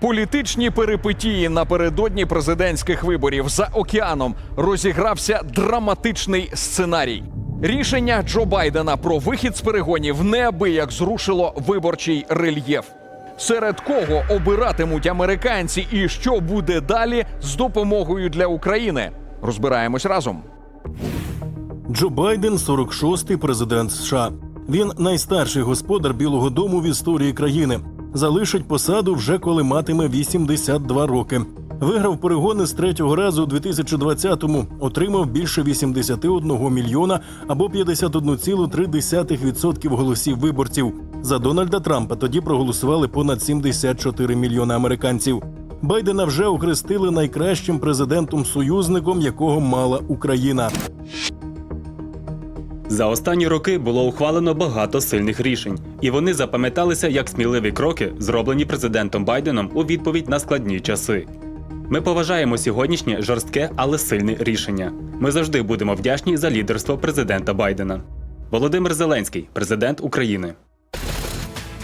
Політичні перипетії напередодні президентських виборів за океаном розігрався драматичний сценарій. Рішення Джо Байдена про вихід з перегонів неабияк зрушило виборчий рельєф. Серед кого обиратимуть американці і що буде далі з допомогою для України? Розбираємось разом. Джо Байден 46-й президент США. Він найстарший господар Білого Дому в історії країни. Залишить посаду вже коли матиме 82 роки. Виграв перегони з третього разу у 2020-му, отримав більше 81 мільйона або 51,3% голосів виборців. За Дональда Трампа тоді проголосували понад 74 мільйони американців. Байдена вже охрестили найкращим президентом-союзником, якого мала Україна. За останні роки було ухвалено багато сильних рішень, і вони запам'яталися як сміливі кроки, зроблені президентом Байденом у відповідь на складні часи. Ми поважаємо сьогоднішнє жорстке, але сильне рішення. Ми завжди будемо вдячні за лідерство президента Байдена. Володимир Зеленський, президент України.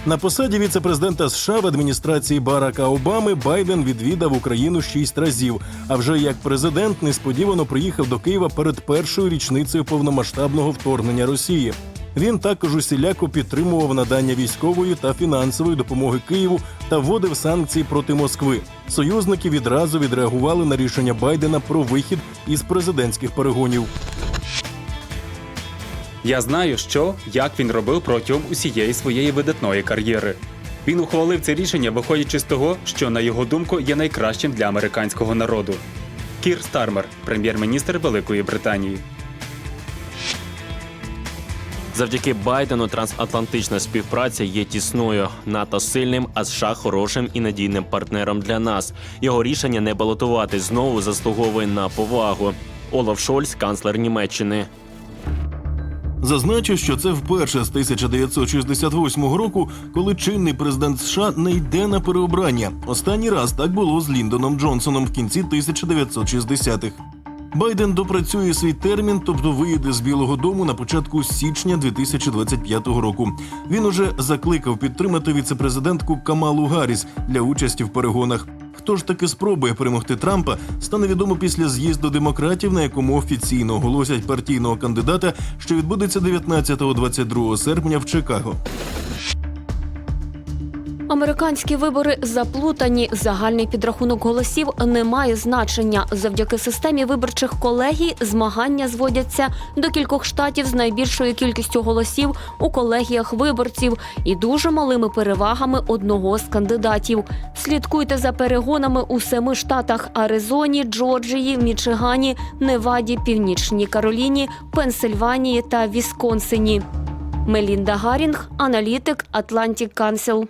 На посаді віце-президента США в адміністрації Барака Обами Байден відвідав Україну шість разів. А вже як президент несподівано приїхав до Києва перед першою річницею повномасштабного вторгнення Росії. Він також усіляко підтримував надання військової та фінансової допомоги Києву та вводив санкції проти Москви. Союзники відразу відреагували на рішення Байдена про вихід із президентських перегонів. Я знаю, що як він робив протягом усієї своєї видатної кар'єри. Він ухвалив це рішення, виходячи з того, що, на його думку, є найкращим для американського народу. Кір Стармер, прем'єр-міністр Великої Британії. Завдяки Байдену трансатлантична співпраця є тісною, НАТО сильним, а США хорошим і надійним партнером для нас. Його рішення не балотувати знову заслуговує на повагу. Олаф Шольц, канцлер Німеччини. Зазначу, що це вперше з 1968 року, коли чинний президент США не йде на переобрання. Останній раз так було з Ліндоном Джонсоном в кінці 1960-х. Байден допрацює свій термін, тобто виїде з Білого Дому на початку січня 2025 року. Він уже закликав підтримати віцепрезидентку Камалу Гарріс для участі в перегонах. Хто ж таки спробує перемогти Трампа, стане відомо після з'їзду демократів, на якому офіційно оголосять партійного кандидата, що відбудеться 19-22 серпня в Чикаго. Американські вибори заплутані. Загальний підрахунок голосів не має значення. Завдяки системі виборчих колегій змагання зводяться до кількох штатів з найбільшою кількістю голосів у колегіях виборців і дуже малими перевагами одного з кандидатів. Слідкуйте за перегонами у семи штатах: Аризоні, Джорджії, Мічигані, Неваді, Північній Кароліні, Пенсильванії та Вісконсині. Мелінда Гарінг, аналітик Atlantic Council.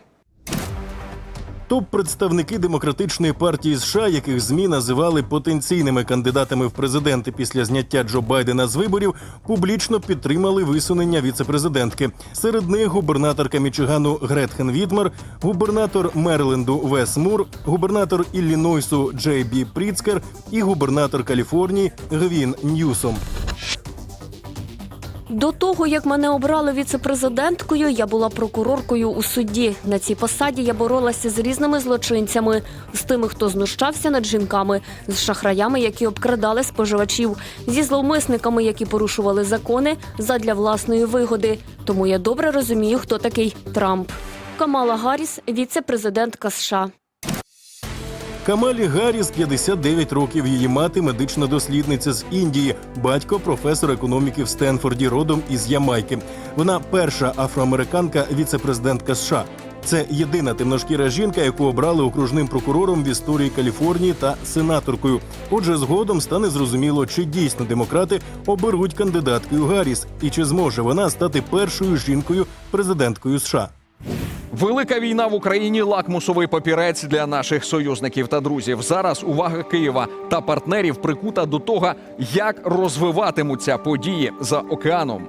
Топ-представники демократичної партії США, яких змі називали потенційними кандидатами в президенти після зняття Джо Байдена з виборів, публічно підтримали висунення віцепрезидентки. Серед них губернаторка Мічигану Гретхен Відмар, губернатор Мерленду Вес Мур, губернатор Іллінойсу Джей Бі Пріцкер і губернатор Каліфорнії Гвін Ньюсом. До того, як мене обрали віцепрезиденткою, я була прокуроркою у суді. На цій посаді я боролася з різними злочинцями, з тими, хто знущався над жінками, з шахраями, які обкрадали споживачів, зі зловмисниками, які порушували закони задля власної вигоди. Тому я добре розумію, хто такий Трамп. Камала Гарріс, віце-президентка США. Камалі Гарріс 59 років. Її мати медична дослідниця з Індії, батько професор економіки в Стенфорді, родом із Ямайки. Вона перша афроамериканка віцепрезидентка США. Це єдина темношкіра жінка, яку обрали окружним прокурором в історії Каліфорнії та сенаторкою. Отже, згодом стане зрозуміло, чи дійсно демократи оберуть кандидаткою Гарріс, і чи зможе вона стати першою жінкою президенткою США. Велика війна в Україні лакмусовий папірець для наших союзників та друзів. Зараз увага Києва та партнерів прикута до того, як розвиватимуться події за океаном.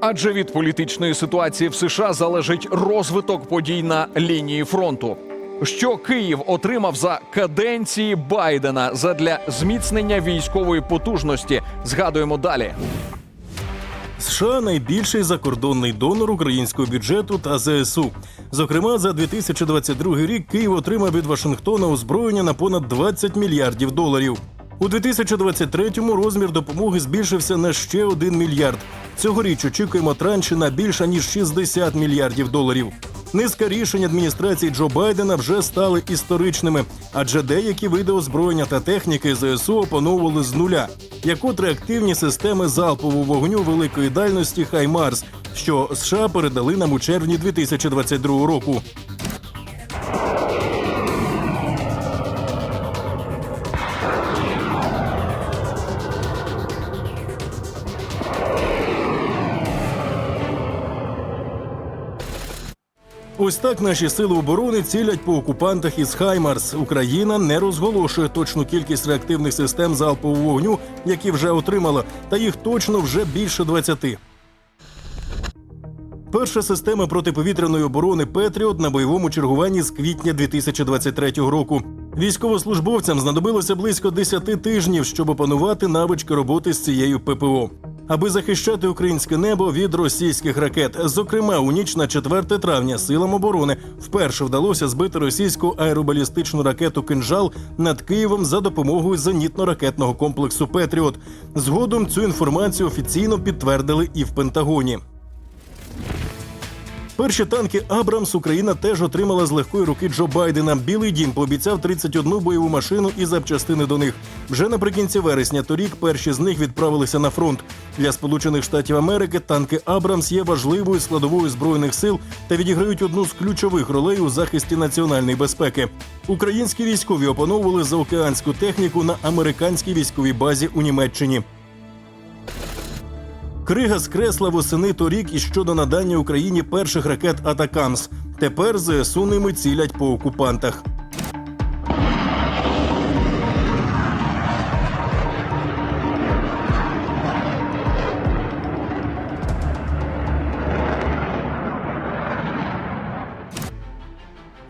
Адже від політичної ситуації в США залежить розвиток подій на лінії фронту. Що Київ отримав за каденції Байдена задля зміцнення військової потужності? Згадуємо далі. США найбільший закордонний донор українського бюджету та ЗСУ. Зокрема, за 2022 рік Київ отримав від Вашингтона озброєння на понад 20 мільярдів доларів. У 2023-му розмір допомоги збільшився на ще 1 мільярд. Цьогоріч очікуємо транші на більше ніж 60 мільярдів доларів. Низка рішень адміністрації Джо Байдена вже стали історичними, адже деякі види озброєння та техніки ЗСУ опановували з нуля, як от реактивні системи залпового вогню великої дальності Хаймарс, що США передали нам у червні 2022 року. Ось так наші сили оборони цілять по окупантах із Хаймарс. Україна не розголошує точну кількість реактивних систем залпового вогню, які вже отримала, та їх точно вже більше 20. Перша система протиповітряної оборони Петріот на бойовому чергуванні з квітня 2023 року. Військовослужбовцям знадобилося близько 10 тижнів, щоб опанувати навички роботи з цією ППО. Аби захищати українське небо від російських ракет. Зокрема, у ніч на 4 травня силам оборони вперше вдалося збити російську аеробалістичну ракету Кинжал над Києвом за допомогою зенітно-ракетного комплексу Петріот. Згодом цю інформацію офіційно підтвердили і в Пентагоні. Перші танки Абрамс Україна теж отримала з легкої руки Джо Байдена. Білий дім пообіцяв 31 бойову машину і запчастини до них. Вже наприкінці вересня торік перші з них відправилися на фронт. Для Сполучених Штатів Америки танки Абрамс є важливою складовою збройних сил та відіграють одну з ключових ролей у захисті національної безпеки. Українські військові опановували заокеанську техніку на американській військовій базі у Німеччині. Крига скресла восени торік і щодо надання Україні перших ракет Атакамс. Тепер ЗСУ ними цілять по окупантах.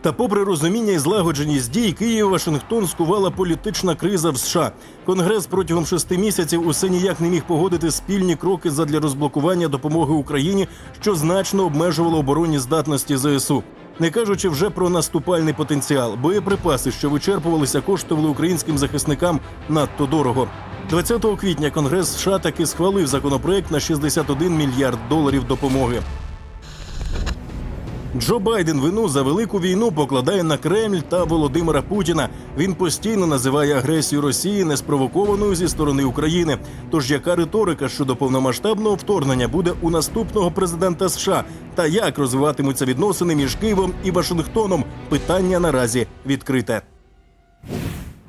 Та, попри розуміння і злагодженість дій, Київ Вашингтон скувала політична криза в США. Конгрес протягом шести місяців усе ніяк не міг погодити спільні кроки задля розблокування допомоги Україні, що значно обмежувало оборонні здатності ЗСУ. Не кажучи вже про наступальний потенціал, боєприпаси, що вичерпувалися, коштували українським захисникам надто дорого. 20 квітня Конгрес США таки схвалив законопроект на 61 мільярд доларів допомоги. Джо Байден вину за велику війну покладає на Кремль та Володимира Путіна. Він постійно називає агресію Росії неспровокованою зі сторони України. Тож яка риторика щодо повномасштабного вторгнення буде у наступного президента США? Та як розвиватимуться відносини між Києвом і Вашингтоном? Питання наразі відкрите.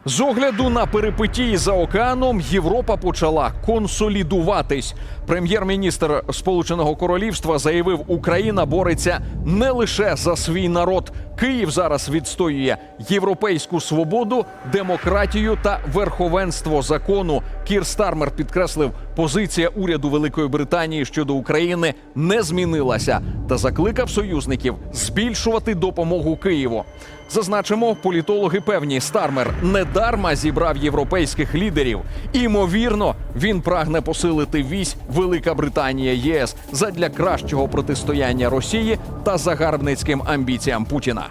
З огляду на перипетії за океаном Європа почала консолідуватись. Прем'єр-міністр Сполученого Королівства заявив, Україна бореться не лише за свій народ. Київ зараз відстоює європейську свободу, демократію та верховенство закону. Кір Стармер підкреслив, позиція уряду Великої Британії щодо України не змінилася та закликав союзників збільшувати допомогу Києву. Зазначимо, політологи певні, Стармер недарма зібрав європейських лідерів. Імовірно, він прагне посилити вісь Велика Британія ЄС задля кращого протистояння Росії та загарбницьким амбіціям Путіна.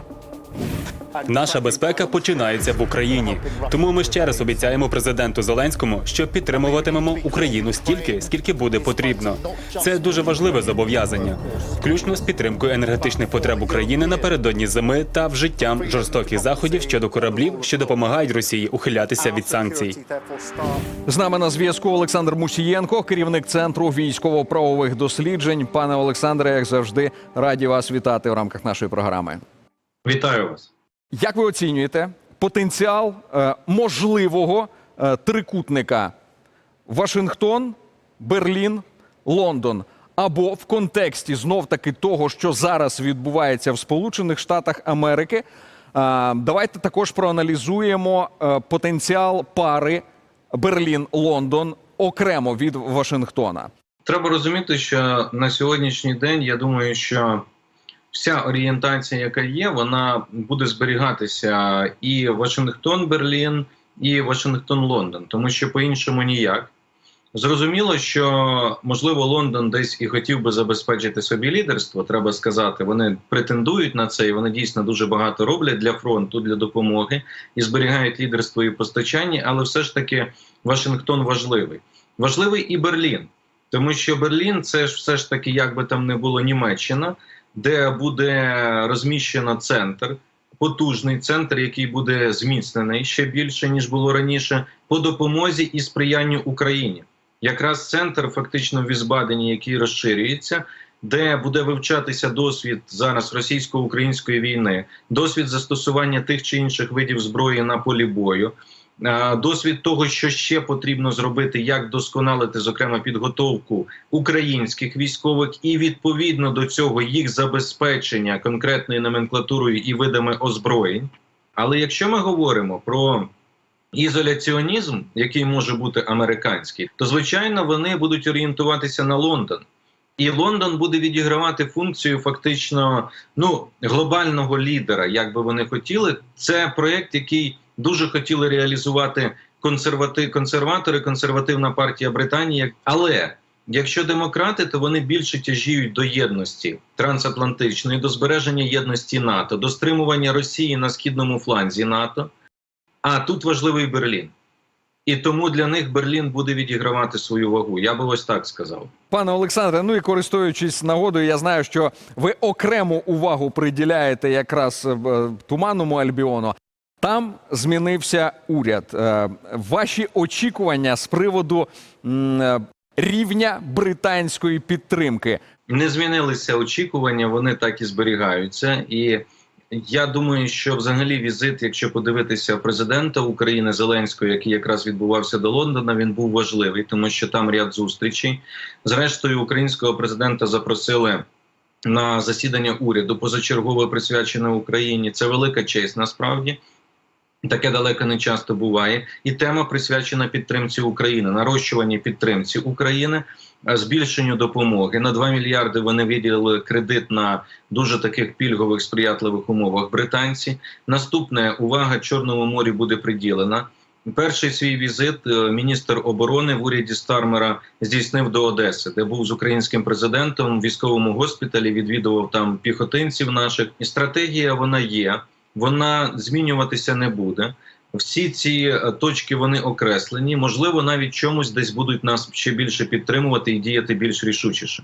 Наша безпека починається в Україні. Тому ми ще раз обіцяємо президенту Зеленському, що підтримуватимемо Україну стільки, скільки буде потрібно. Це дуже важливе зобов'язання, включно з підтримкою енергетичних потреб України напередодні зими та вжиттям жорстоких заходів щодо кораблів, що допомагають Росії ухилятися від санкцій. З нами на зв'язку Олександр Мусієнко, керівник центру військово-правових досліджень. Пане Олександре, як завжди, раді вас вітати в рамках нашої програми. Вітаю вас. Як ви оцінюєте потенціал е, можливого е, трикутника Вашингтон, Берлін, Лондон? Або в контексті знов таки того, що зараз відбувається в Сполучених Штатах Америки? Е, давайте також проаналізуємо потенціал пари Берлін-Лондон окремо від Вашингтона. Треба розуміти, що на сьогоднішній день я думаю, що вся орієнтація, яка є, вона буде зберігатися і Вашингтон-Берлін, і Вашингтон-Лондон, тому що по-іншому ніяк. Зрозуміло, що можливо Лондон десь і хотів би забезпечити собі лідерство. Треба сказати, вони претендують на це, і вони дійсно дуже багато роблять для фронту, для допомоги і зберігають лідерство і постачання. Але все ж таки Вашингтон важливий. Важливий і Берлін, тому що Берлін це ж все ж таки, як би там не було Німеччина, де буде розміщено центр. Потужний центр, який буде зміцнений ще більше ніж було раніше, по допомозі і сприянню Україні якраз центр фактично в Візбадені, який розширюється, де буде вивчатися досвід зараз російсько-української війни, досвід застосування тих чи інших видів зброї на полі бою. Досвід того, що ще потрібно зробити, як досконалити зокрема підготовку українських військових, і відповідно до цього їх забезпечення конкретною номенклатурою і видами озброєнь. Але якщо ми говоримо про ізоляціонізм, який може бути американський, то звичайно вони будуть орієнтуватися на Лондон. І Лондон буде відігравати функцію фактично ну глобального лідера, як би вони хотіли. Це проєкт, який дуже хотіли реалізувати консервати... консерватори, консервативна партія Британії. Але якщо демократи, то вони більше тяжіють до єдності трансатлантичної, до збереження єдності НАТО, до стримування Росії на східному фланзі НАТО. А тут важливий Берлін. І тому для них Берлін буде відігравати свою вагу. Я би ось так сказав. Пане Олександре, ну і користуючись нагодою, я знаю, що ви окрему увагу приділяєте якраз е, туманному Альбіону. Там змінився уряд. Е, Ваші очікування з приводу е, рівня британської підтримки. Не змінилися очікування, вони так і зберігаються. І я думаю, що взагалі візит, якщо подивитися президента України Зеленського, який якраз відбувався до Лондона, він був важливий, тому що там ряд зустрічей. Зрештою, українського президента запросили. На засідання уряду позачергове присвячене Україні це велика честь насправді. Таке далеко не часто буває, і тема присвячена підтримці України, нарощуванні підтримці України, е, збільшенню допомоги. На 2 мільярди вони виділили кредит на дуже таких пільгових сприятливих умовах. Британці. Наступне увага Чорному морі буде приділена. Перший свій візит е, міністр оборони в уряді Стармера здійснив до Одеси, де був з українським президентом в військовому госпіталі. Відвідував там піхотинців наших. І стратегія вона є вона змінюватися не буде. Всі ці е, точки вони окреслені. Можливо, навіть чомусь десь будуть нас ще більше підтримувати і діяти більш рішучіше.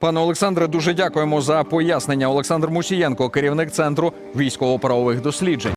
Пане Олександре, дуже дякуємо за пояснення. Олександр Мусієнко, керівник центру військово-правових досліджень.